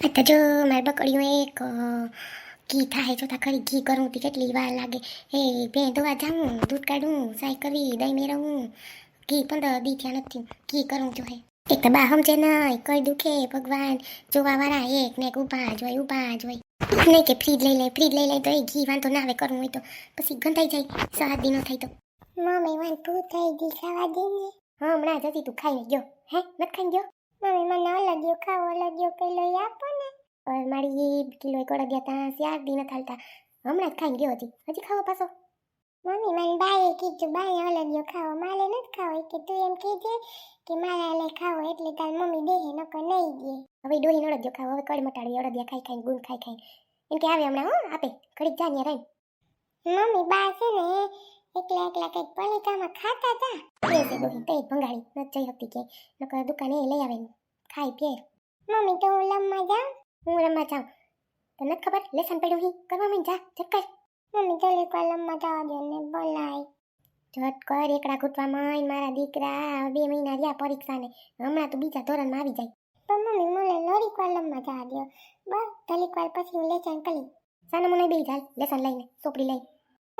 તો જો મારી બકડીઓ એક ઘી થાય જો તા ખરી ઘી કરું તી કેટલી વાર લાગે. એ બે ધોવા જાઉં દૂધ કાઢું સાય કરવી દહીં મેળવું. ઘી પંદર દી થયા નથી. ઘી કરું જો હે. એક તો બા સમજે નહીં કઈ દુખે ભગવાન. જોવા વાળા એક ને એક ઊભા જ હોય ઊભા જ હોય. નહીં કે ફ્રીજ લઈ લે ફ્રીજ લઈ લે તો એ ઘી વાંધો ના આવે કરવું હોય તો. પછી ગંધાઈ જાય સાત દી નો થાય તો. મમ્મી વાંધું થઈ ગઈ ખાવા દે ને હમણાં જતી તું ખાઈ ગયો. હે નથી ખાઈ ગયો? મમ્મી મને અલગ્યો ખાવો અલગ્યો કઈ લઈ આપો ને. મારી કિલો એક ઓર્ડર ગયા તા ચાર દી નથી હાલતા હમણાં જ ખાઈને ગયો હતી હજી ખાવો પાછો. મમ્મી મને બાએ કીધું બાએ અલગ્યો ખાવો મારે નથી ખાવો. કે તું એમ કહેજે કે મારે લે ખાવો એટલે તાર મમ્મી દેહે નકર નહીં દે. હવે ડોહી અડદિયો ખાવો હવે કડ મટાડી અડદિયા ખાઈ ખાઈને ગુણ ખાઈ ખાઈ એમ કે આવે હમણાં હો આપે. ઘડીક જાણીએ રહી મમ્મી બા છે ને એકલા એકલા કંઈક પલેકામાં ખાતા હતા છે ડોહી તે ભંગાળી ન જઈ હતી કે નકર દુકાને લઈ આવે ખાઈ પીએ. મમ્મી તો હું લમવા જાઉં. હું રમવા જાઉં. તને ખબર લેસન પડ્યું હી? કરવા માંડ જા ચક્કર મમ્મી તો લેકવા લમવા જવા દો ને બોલાય. ઝટકર કર એકડા ઘૂંટવામાં મારા દીકરા બે મહિના રહ્યા પરીક્ષાને. હમણાં તો બીજા ધોરણમાં આવી જાય. પણ મમ્મી મને લોરી કોલમમાં જવા દો બસ થોડીક વાર પછી હું લેસન કરી. સાના મને બે જાય લેસન લઈને ચોપડી લઈ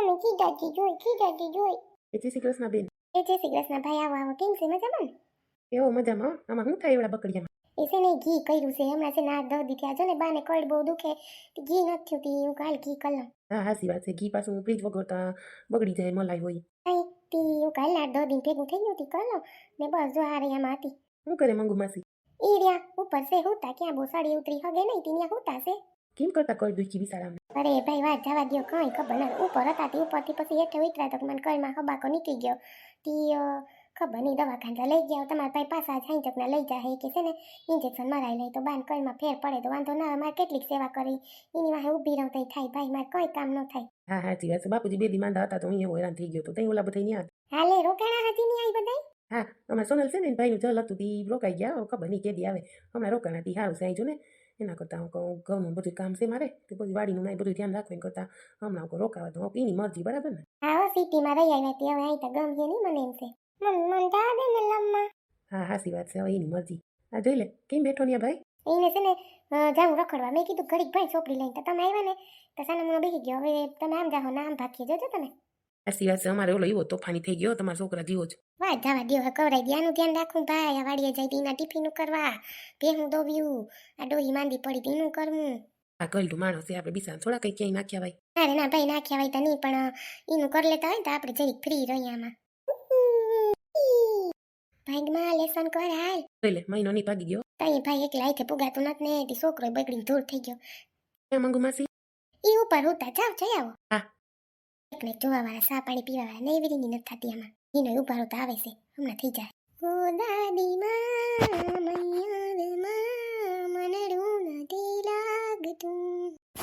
મમ્મી કીધાતી જોઈ કીધાતી જોઈ. એ જય શ્રી કૃષ્ણ બેન. એ જય શ્રી કૃષ્ણ ભાઈ આવો આવો. કેમ છે મજામાં? એવો મજામાં. આમાં શું થાય એવડા બકડીયામાં? એ છે ને ઘી કર્યું છે. હમણાં છે ના દર્દી થયા. છે ને બાને કળ બહુ દુખે ઘી નથી થયું તી હું કાલ ઘી કલમ હા હાસી વાત છે. ઘી પાછું ફ્રીજ વગરતા બગડી જાય મલાઈ હોય. કઈ તી હું કાલ ના દર્દી ભેગું થઈ ગયું તી કલમ ને બસ જો હારે આમાં હતી. શું કરે મંગુ માસી? ઈ રહ્યા ઉપર છે હુતા ક્યાં બહુ સાડી ઉતરી હગે નહીં તી ત્યાં હુતા છે. કેમ કરતા કર દુખી બિસાડામાં અરે ભાઈ વાત જવા દો કઈ ખબર ના. ઉપર હતા તી ઉપરથી પછી હેઠે ઉતરા તો મને કળમાં હબાકો નીકળી ગયો. તી ખબર નહીં દવાખાને લઈ ગયા. તમારા ભાઈ પાછા જાય ચકના લઈ જાય કે છે ને? ઇન્જેક્શન મરાઈ લે તો બાન કળમાં ફેર પડે તો વાંધો ના મારે કેટલીક સેવા કરી. એની વાહે ઊભી રહું તઈ થાય ભાઈ. મારે કઈ કામ ન થાય. હા હા વાત છે. બાપુજી બે દી માંદા હતા તો હું એવો હેરાન થઈ ગયો તો તઈ ઓલા બધા ન્યા હાલે રોકાણા હતી નહીં આવી બધા હા અમારે સોનલ છે ને ભાઈનું જલ હતું તી રોકાઈ ગયા. ખબર નહીં કેદી આવે. હમણાં રોકાણા તી સારું અહીં જો ને. એના કરતાં હું કહું ઘરનું બધું કામ છે મારે તે બધી વાડીનું નાય બધું ધ્યાન રાખવું કરતા હમણાં હું રોકાવા તો એની મરજી બરાબર ને? હા સિટીમાં રહી આવી હતી હવે અહીં તો ગમશે નહીં મને એમ છે. મન મન જવા દે ને લમ્મા હા હાસી વાત છે હવે એની મરજી. આ જોઈ લે કેમ બેઠો ને ભાઈ? એને છે ને જાઉં રખડવા. મેં કીધું ઘડીક ભાઈ છોકરી લઈને તો તમે આવ્યા ને. તો સાના મને બેસી ગયો. હવે તમે આમ જાઓ ના આમ ભાગીએ જોજો તમે. હાસી સિવાય છે અમારે ઓલો એવો તોફાની થઈ ગયો તમારા છોકરા જીવો જ. વાત જવા દો કવરાઈ દે આનું ધ્યાન રાખું ભાઈ. આ વાડીએ જઈ એના ટિફિનું કરવા ભેહું દોવ્યું આ ડોહી માંદી પડી તી કરવું. આ ગલડું માણસ છે આપણે બિસાન થોડા કઈ ક્યાંય નાખ્યા ભાઈ અરે ના ભાઈ નાખ્યા ભાઈ તો નહીં પણ એનું કરી લેતા હોય ને તો આપણે જરીક ફ્રી રહીએ આમાં. ભાગમાં લેસન કર હાલ. એટલે મહિનો નહીં ભાગી ગયો. તઈ ભાઈ એકલા આઈથી પુગાતું નથી ને તે છોકરો બગડીને ધૂળ થઈ ગયો. ક્યાં મંગુ માસી? ઈ ઉપર હોતા જાવ જઈ આવો. હા. એકને જોવા વાળા સા પાણી પીવા વાળા નહીં વિરીની નથી થતી આમાં. એનો ઉભારો તો આવે છે. હમણાં થઈ જાય. ઓ દાદી માં મૈયારમાં મનડું નથી લાગતું.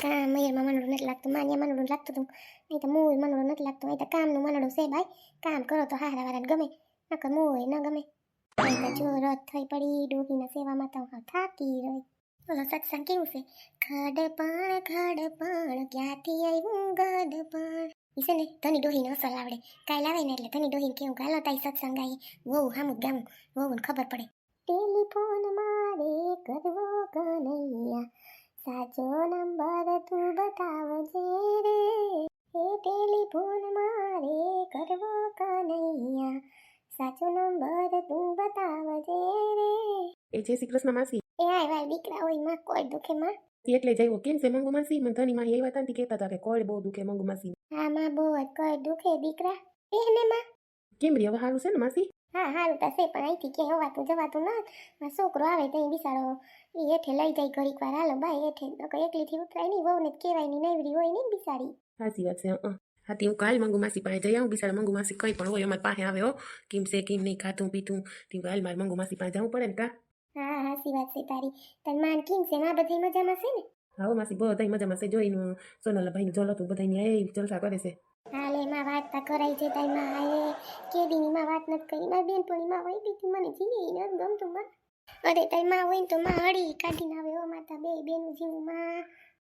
કા મયરમાં મનડું નથી લાગતું, માન્યા મનડું લાગતું હતું અહીં તો મૂળ મનડું નથી લાગતું અહીં તો કામનું મનડું છે ભાઈ. કામ કરો તો હારા વાળાને ગમે, નકર મૂળ ન ગમે. અહીં તો જો રથ થઈ પડી, ડોહીના સેવામાં તો થાકી રહી ઓલો સત્સંગ કેવું છે? ખડપણ ખડપણ ક્યાંથી આવ્યું ગડપણ ઈ છે ને ધની ડોહીને અસલ આવડે કાલ આવે ને એટલે ધની ડોહીને કેવું ગાલો તાઈ સત્સંગ આવી વહુ હામું ગામું વહુને ખબર પડે ટેલિફોન મારે કરવો કનૈયા સાચો નંબર તું બતાવજે રે એ ટેલિફોન મારે કરવો કનૈયા સાચો નંબર તું બતાવજે રે એ જય શ્રી કૃષ્ણ માસી એ ભાઈ દીકરા હોયમાં કોઈ દુખે માં એટલે જઈ કેમ છે મંગુ માસી મને ધની માં એ વાત નથી કહેતા હતા કે કોળ બહુ દુખે મંગુ માસી માં બહુ જ કોઈ દુખે દીકરા. એને માં? કેમ રે? હવે સારું છે ને માસી? હા હારું તો છે પણ અહીંથી ક્યાંય હવાતું જવાતું ન મારો છોકરો આવે તો અહીં બિચારો એ હેઠે લઈ જાય ઘડીક વાર. હાલો બાય હેઠે. નકર એકલીથી ઉતરાય નહીં વહુને કહેવાય નહીં નવરી હોય નહીં બિચારી. સાચી વાત છે હં. હા હું કાલ મંગુ માસી પાસે જઈ આવું. બિચારા મંગુ માસી કંઈ પણ હોય અમારી પાસે આવે હો. કેમ છે કેમ નહીં ખાતું પીતું તી કાલ મારે મંગુ માસી પાસે જવું પડે ને કા? હા હાસી વાત છે તારી. તન માન કેમ છે? માં બધી મજામાં છે ને? હા માસી બધા મજામાં છે. જોઈને સોનલ ભાઈનું જલ હતું બધા એ જલસા કરે છે. હા લે માં વાત તા કરાઈ છે તાઈ માં આયે કેદીની માં વાત નથી કરી મારી બેનપણી માં હોય બીતી મને જીએ ન ગમતું માં. અરે તાઈ માં હોય ને તો માં હળી કાઢીને આવે ઓ માતા બે બેનું જીવું માં.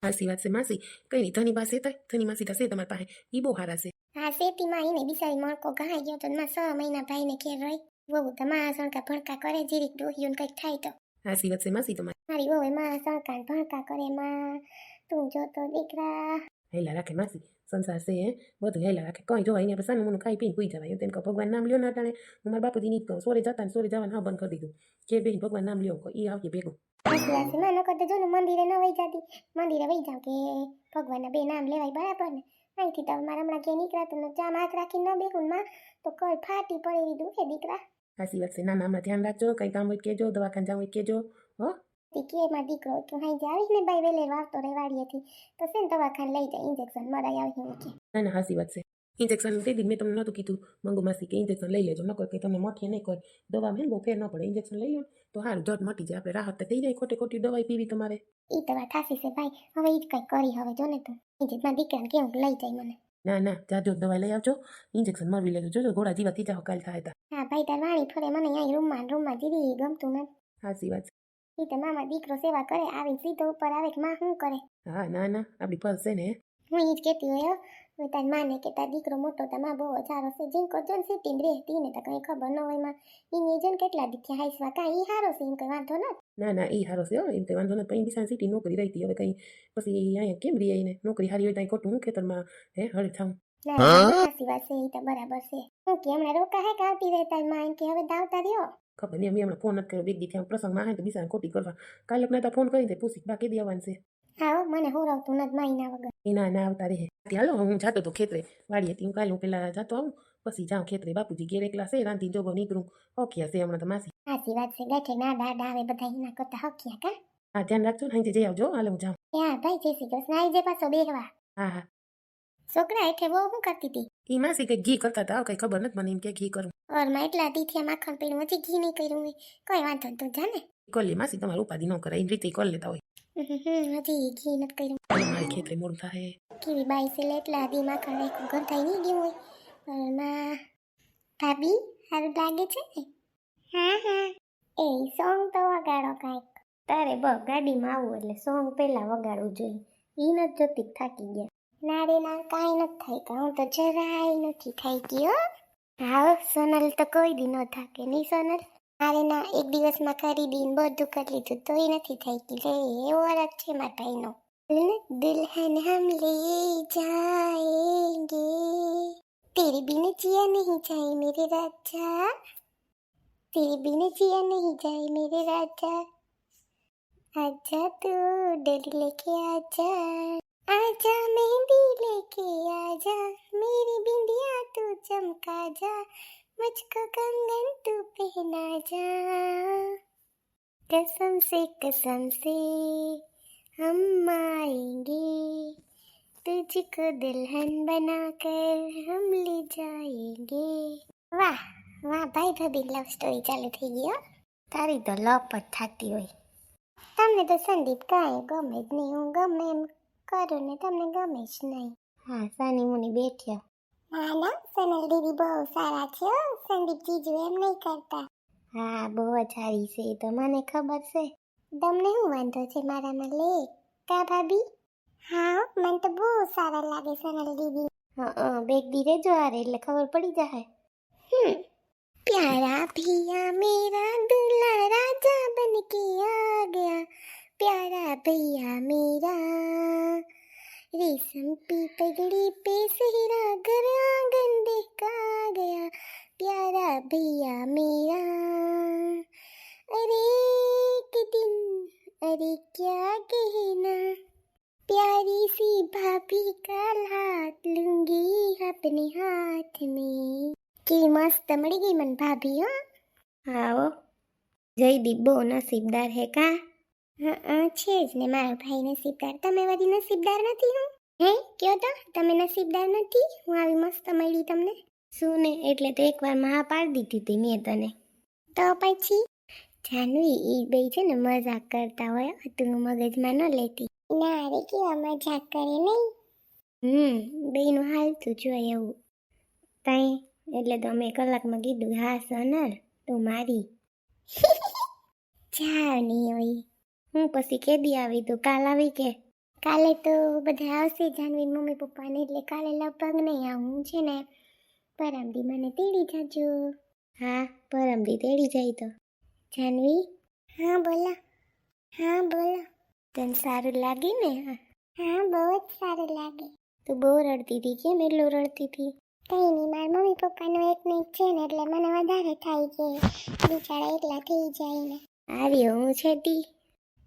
માસી વાત છે માસી. કઈ નહીં ધની પાસે ધની માસી થશે તમારી પાસે. ઈ બહુ હારા છે. હા શેતીમાં એને બિચારી મણકો ઘાઈ ગયો તો માં છ મહિના ભાઈને ઘેર રહી. વહુ તો સણકા ભણકા કરે જીરીક ડોહ્યું કંઈક થાય તો. હાસી છે માસી તમારી મારી વહુ એમાં સણકા ને ભણકા કરે એમાં તું જો તો દીકરા હેલા રાખે માસી સંસાર છે હે બધું હેલા રાખે કઈ જોવાય અહીંયા સામે મને ખાઈ પીને કુઈ જવાય તેમ કહો ભગવાન નામ લ્યો ના ટાણે હું મારા બાપુજી ની કહું સોરે જતા સોરે જવાનું હા બંધ કરી દીધું કે બેન ભગવાન નામ લ્યો એ આવજે ભેગું માં નકર તો જો મંદિરે ન વહી જતી મંદિરે વહી જાવ કે ભગવાનના બે નામ લેવાય બરાબર ને અહીંથી તો મારા હમણાં ક્યાંય નીકળ્યા ન ચા હાથ રાખીને ન ને માં તો કઈ ફાટી પડે એવી દુખે દીકરા હાસી વાત છે ના ના હમણાં ધ્યાન રાખજો કંઈ કામ હોય કેજો દવાખાને જાવ હોય કેજો હો? તી કે માં દીકરો તું હાઈ જાવીશ ને ભાઈ વેલે વાવતો રે વાડીએથી તો છે ને દવાખાને લઈ જાય ઇન્જેક્શન મરાઈ આવી હું કે ના ના હાસી વાત છે. ઇન્જેક્શન તે દીધી મેં તમને નહોતું કીધું મંગુ માસી કે ઇન્જેક્શન લઈ લેજો નકર કે તમને મોઠી નહીં કોઈ દવા મેં બહુ ફેર ન પડે ઇન્જેક્શન લઈ લો તો હાલ જટ મટી જાય આપણે રાહત થઈ જાય ખોટી ખોટી દવાઈ પીવી તમારે. ઈ દવા થાસી છે ભાઈ હવે ઈ જ કઈ કરી હવે જો ને તું. ઇન્જેક્શન દીકરાને કેવું લઈ જાય મને. ના ના જાજો દવાઈ લઈ આવજો ઇન્જેક્શન મરવી લેજો જોજો ઘોડા જીવા ત્રીજા કાલ થાય તા હા ભાઈ તાર વાણી ફરે મને અહીં રૂમમાં રૂમમાં જીવી ગમતું નથી સાચી વાત છે ઈ તો મામા દીકરો સેવા કરે આવી સીધો ઉપર આવે કે માં શું કરે હા ના ના આપણી પર્સ છે ને હું એ જ કહેતી હોય. હવે તાર માને કે તાર દીકરો મોટો તારમાં બહુ સારો છે જીંકો જો ને સિટીમાં રહેતી ને તો કંઈ ખબર ન હોયમાં એ જન કેટલા દીખ્યા હાઈસવા. કાંઈ ઈ હારો છે એમ કંઈ વાંધો નથી ના ના એ સારો છે એમ તો વાંધો નથી પછી બિસાન સિટી નોકરી રહી હવે કંઈ પછી અહીંયા કેમ રહી ને નોકરી હારી હોય ત્યાં ખોટું હું ખેતરમાં હે હળ થાઉં? ના ના, સાચી વાત છે ઈ તો બરાબર છે. હું કે હમણાં રોકા હે કે આવતી રહે તારમાં? એમ કે હવે દાવતા રહ્યો. ખબર નહીં અમે હમણાં ફોન નથી કર્યો. બે દી થયા પ્રસંગમાં આવે તો બિસાને ખોટી કરવા. કાલે આપણે તો ફોન કરીને પૂછી બાકી દેવાનું છે? મને હોરાવતું નથી માઈના વગર. એના ના ના આવતા રહે. હાલો હું જાતો તો ખેતરે. વાડીએ હું કાલે હું પેલા જાતો આવું પછી જાઉં ખેતરે. બાપુજી ઘેર એકલા છે રાંધી જોગો નીકળું. ઓખિયા છે હમણાં તો માસી. સાચી વાત છે ગાંઠે ના દાડા આવે બધા એના કરતા હક્યા કા? હા ધ્યાન રાખજો ને જઈ આવજો. હાલે હું જાઉં. હા ભાઈ જય શ્રી કૃષ્ણ. આવી જાય પાછો બેહવા. હા હા. છોકરા હેઠે બહુ શું કરતી હતી એ માસી કઈ ઘી કરતા હતા કઈ ખબર નથી મને એમ કે ઘી કરું. ઓરમાં એટલા દીથિયા માખણ પીણું હજી ઘી નહીં કર્યું કઈ વાંધો તું જાને કરી માસી તમારે ઉપાધિ ન કરે એ રીતે કરી લેતા હોય. હજી ઘી નથી કર્યું. મારે ખેતરે મોડું થાય? કેવી બાઈ છે લે એટલા માખણ રાખ્યું. ઘર થઈ નહીં ગયું હોય. ઓરમાં ભાભી સારું લાગે છે ને? હા હા. એ સોંગ તો વગાડો કાંઈક. તારે બ ગાડીમાં આવું એટલે સોંગ પહેલાં વગાડવું જોઈએ. ઈ નથી જતી થાકી ગયા. ના રે ના કાંઈ નથી થાય. કાં હું તો જરાય નથી થઈ ગયો હા સોનલ તો કોઈ દી ન થાકે. નહીં સોનલ? અરે ના એક દિવસમાં કરી દીન બધું કરી લીધું. તોય નથી થઈ ગયું. લે, એવો અલગ છે મારા ભાઈનો. દુલ્હન હમ લે જાએંગે તેરી બિન જિયા નહીં જાય મેરે રાજા. તેરી બિન જિયા નહીં જાય મેરે રાજા. આજા તું, ડરી લેકે આજા. આજા મહેંદી લેકે આજા. મેરી બિંદિયા તું ચમકા જા मुझको कंगन तू पहना जा कसम से कसम से हम आएंगे तुझको दुल्हन बनाकर हम ले जाएंगे વાહ વાહ ભાઈ ભાભી લવ સ્ટોરી ચાલુ થઈ ગઈ હો તારી તો લપ જ થતી હોય તમને તો સંદીપ કાંઈ ગમે જ નહીં હું ગમે એમ કરું ને તમને ગમે જ નહીં હા સાની મુની બેઠ્યા ના ના સોનલ દીદી બહુ સારા છે હો સંદીપ જીજુ એમ નહીં કરતા હા બહુ જ સારી છે એ તો મને ખબર છે તમને શું વાંધો છે મારામાં લે કા ભાભી હા મને તો બહુ સારા લાગે સોનલ દીદી હા બેગ દી રેજો આરે એટલે ખબર પડી જાય હમ प्यारा भैया मेरा दूल्हा राजा बन के आ गया प्यारा भैया मेरा रेशम की पगड़ी पे सेहरा घर आंगन देखा गया प्यारा भैया मेरा अरे एक दिन अरे क्या कहना प्यारी सी भाभी का हाथ लूंगी अपने हाथ में કેવી મસ્ત મળી ગઈ મને ભાભી હો આવો જયદીપ બહુ નસીબદાર હે કા હા છે જ ને. મારો ભાઈ નસીબદાર તમે વળી નસીબદાર નથી, હું? હે? કયો તો? તમે નસીબદાર નથી? હું આવી મસ્ત મળી તમને. શું ને? એટલે તો એકવાર મહા પાડી દીધી હતી મેં તને. તો પછી? જાનવી એ બે છે ને મજાક કરતા હોય તું મગજમાં ન લેતી. ના રે કેવા મજાક કરે નહીં હમ બેનું હાલતું જોઈએ એવું. તઈ, એટલે તો અમે કલાકમાં કીધું, હા, સોનલ, તું મારી. જાવ નહીં હોય હું પછી કેદી આવી તું? કાલ આવી કે? કાલે તો બધા આવશે જાનવી મમ્મી પપ્પાને, એટલે કાલે લગભગ નહીં આવું, હું છે ને પરમદી મને તેડી જાજો. હા, પરમદી તેડી જાય તો. જાનવી? હા, બોલા. હા, બોલા. તને સારું લાગે ને? હા, બહુ જ સારું લાગે. તું બહુ રડતી હતી કેમ એટલું રડતી હતી? કઈ નહીં, મારા મમ્મી પપ્પાનું એક ને છે ને, એટલે મને વધારે થાય કે બિચારા એકલા થઈ જાય ને. આવ્યો હું છે તી.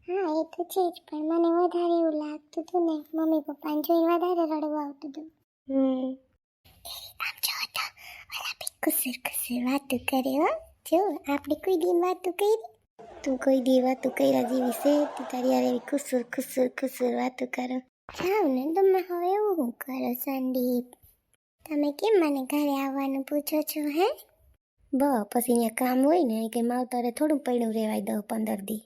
હા એ તો છે જ પણ મને વધારે એવું લાગતું હતું ને. મમ્મી પપ્પાને જોઈને વધારે રડવું આવતું હતું હમ. આમ જો તો ઓલા બી કુસર કુસર વાતું કરે હો. જો આપણે કોઈ દી વાતું કરી. તું કોઈ દી વાતું કર્યા જેવી છે? તું તારી યાર એવી ખુસુર ખુસુર વાતું કરો. જાઓ ને તમે હવે એવું હું કરો સંદીપ? તમે કેમ મને ઘરે આવવાનું પૂછો છો હે? બ પછી અહીંયા કામ હોય ને કે માવતરે થોડું પડ્યું રહેવાય દઉં પંદર દી.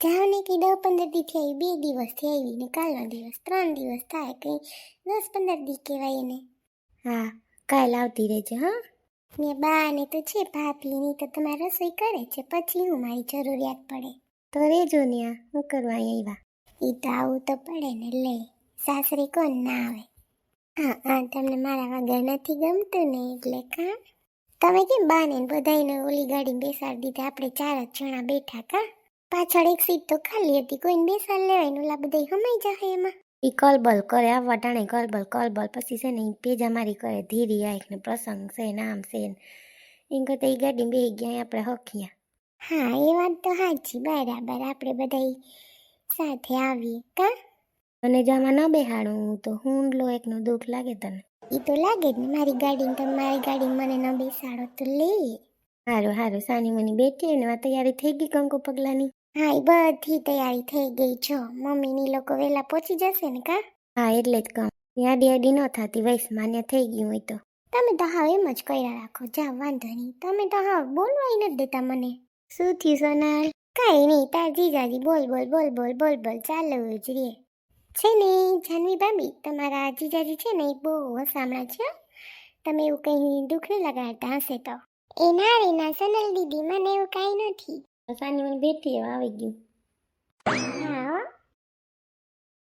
જાઓ ને કે દસ પંદર દી થઈ બે દિવસથી આવી ને કાલનો દિવસ ત્રણ દિવસ થાય કંઈ દસ પંદર દી કહેવાય એને. હા કાલ આવતી રહેજે હા? ને બા ને તો છે ભાભી ની તો તમારે રસોઈ કરે છે પછી હું મારી જરૂરિયાત પડે. તો રેજો ન્યા હું કરવા આવ્યા એ તો આવું તો પડે ને લે સાસરે કોણ ના આવે? હા હા તમને મારા વગર નથી ગમતું ને એટલે કા? તમે કેમ બાને ને બધાયને ઓલી ગાડી બેસાડી દીધા આપણે ચાર જ જણા બેઠા કા? પાછળ એક સીટ તો ખાલી હતી. કોઈને બેસાડ લેવાય ને ઓલા બધા હમાઈ જાય એમાં. એ કલબલ કરે આવવા ટાણે કલબલ કલબલ પછી છે ને પેજા મારી કરે. ધીરી આંખ ને પ્રસંગ છે ને આમ છે ને. એમ કરતા એ ગાડી બે ગયા આપણે હખિયા હા એ વાત તો સાચી બરાબર આપણે બધા સાથે આવીએ. કા? અને જામાં ન બેહાડું તો. હું લો એકનો દુઃખ લાગે તને. એ તો લાગે જ ને મારી ગાડીને તમે મારી ગાડી મને ન બેસાડો તો લે. હારું હારું. સાની મની બેઠી ને આ તૈયારી થઈ ગઈ કંકુ પગલાની? હા એ બધી તૈયારી થઈ ગઈ. છો મમ્મીની લોકો વહેલા પહોંચી જશે ને કા? હા એટલે જ કહું. યાદી યાદી ન થતી વૈસ માન્ય થઈ ગયું હોય તો. તમે તો હાવ એમ જ કર્યા રાખો. જા વાંધો નહીં. તમે તો હા બોલવાય નથી દેતા મને. શું થયું સોનાલ? કાંઈ નહીં તાર જીજાજી બોલ બોલ બોલ બોલ બોલ બોલ ચાલુ જ રે. છે ને જાનવી ભાભી તમારા જીજાજી છે ને એ બહુ હસામણા છે તમે એવું કંઈ દુઃખ નહીં લગાડતા હશે તો. એ ના રે ના સોનલ દીદી મને એવું કાંઈ નથી. સાની મને બેઠી આવી ગયું.